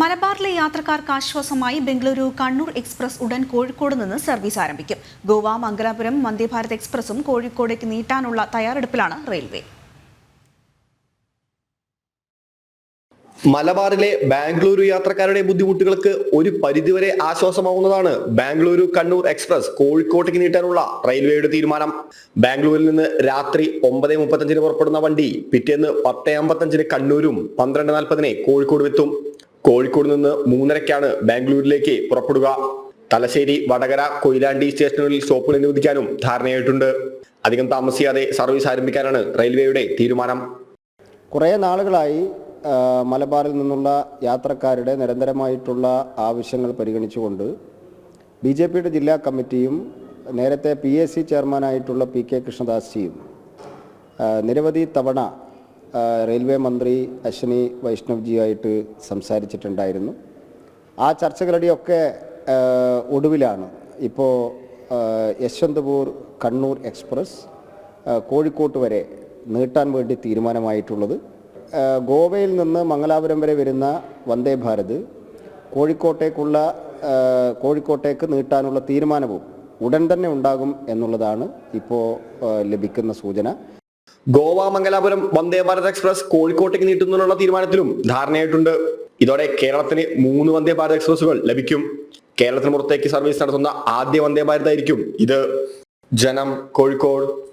മലബാറിലെ യാത്രക്കാർക്ക് ആശ്വാസമായി ബംഗളൂരു കണ്ണൂർ എക്സ്പ്രസ് ഉടൻ കോഴിക്കോട് നിന്ന് സർവീസ് ആരംഭിക്കും. ഗോവ മംഗലാപുരം വന്ദേഭാരത് എക്സ്പ്രസും കോഴിക്കോടേക്ക് നീട്ടാനുള്ള തയ്യാറെടുപ്പിലാണ് റെയിൽവേ. മലബാറിലെ ബാംഗ്ലൂരു യാത്രക്കാരുടെ ബുദ്ധിമുട്ടുകൾക്ക് ഒരു പരിധിവരെ ആശ്വാസമാവുന്നതാണ് ബാംഗ്ലൂരു കണ്ണൂർ എക്സ്പ്രസ് കോഴിക്കോട്ടേക്ക് നീട്ടാനുള്ള റെയിൽവേയുടെ തീരുമാനം. ബാംഗ്ലൂരിൽ നിന്ന് രാത്രി ഒമ്പത് മുപ്പത്തഞ്ചിന് പുറപ്പെടുന്ന വണ്ടി പിറ്റേന്ന് പത്ത് അമ്പത്തഞ്ചിന് കണ്ണൂരും പന്ത്രണ്ട് നാൽപ്പതിന് കോഴിക്കോട് എത്തും. കോഴിക്കോട് നിന്ന് മൂന്നരയ്ക്കാണ് ബാംഗ്ലൂരിലേക്ക് പുറപ്പെടുക. തലശ്ശേരി വടകര കൊയിലാണ്ടി സ്റ്റേഷനുകളിൽ സ്റ്റോപ്പുകൾ അനുവദിക്കാനും ധാരണയായിട്ടുണ്ട്. അധികം താമസിയാതെ സർവീസ് ആരംഭിക്കാനാണ് റെയിൽവേയുടെ തീരുമാനം. കുറേ നാളുകളായി മലബാറിൽ നിന്നുള്ള യാത്രക്കാരുടെ നിരന്തരമായിട്ടുള്ള ആവശ്യങ്ങൾ പരിഗണിച്ചുകൊണ്ട് ബി ജെ പിയുടെ ജില്ലാ കമ്മിറ്റിയും നേരത്തെ പി എസ് സി ചെയർമാനായിട്ടുള്ള പി കെ കൃഷ്ണദാസ് ജിയും നിരവധി തവണ റെയിൽവേ മന്ത്രി അശ്വിനി വൈഷ്ണവ്ജിയായിട്ട് സംസാരിച്ചിട്ടുണ്ടായിരുന്നു. ആ ചർച്ചകളുടെയൊക്കെ ഒടുവിലാണ് ഇപ്പോൾ യശ്വന്തപൂർ കണ്ണൂർ എക്സ്പ്രസ് കോഴിക്കോട്ട് വരെ നീട്ടാൻ വേണ്ടി തീരുമാനമായിട്ടുള്ളത്. ഗോവയിൽ നിന്ന് മംഗലാപുരം വരെ വരുന്ന വന്ദേ ഭാരത് കോഴിക്കോട്ടേക്കുള്ള കോഴിക്കോട്ടേക്ക് നീട്ടാനുള്ള തീരുമാനവും ഉടൻ തന്നെ ഉണ്ടാകും എന്നുള്ളതാണ് ഇപ്പോൾ ലഭിക്കുന്ന സൂചന. ഗോവ മംഗലാപുരം വന്ദേ ഭാരത് എക്സ്പ്രസ് കോഴിക്കോട്ടേക്ക് നീട്ടുന്നതിനുള്ള തീരുമാനത്തിലും ധാരണയായിട്ടുണ്ട്. ഇതോടെ കേരളത്തിന് മൂന്ന് വന്ദേ ഭാരത് എക്സ്പ്രസുകൾ ലഭിക്കും. കേരളത്തിന് പുറത്തേക്ക് സർവീസ് നടത്തുന്ന ആദ്യ വന്ദേ ഭാരത് ആയിരിക്കും ഇത്. ജനം കോഴിക്കോട്.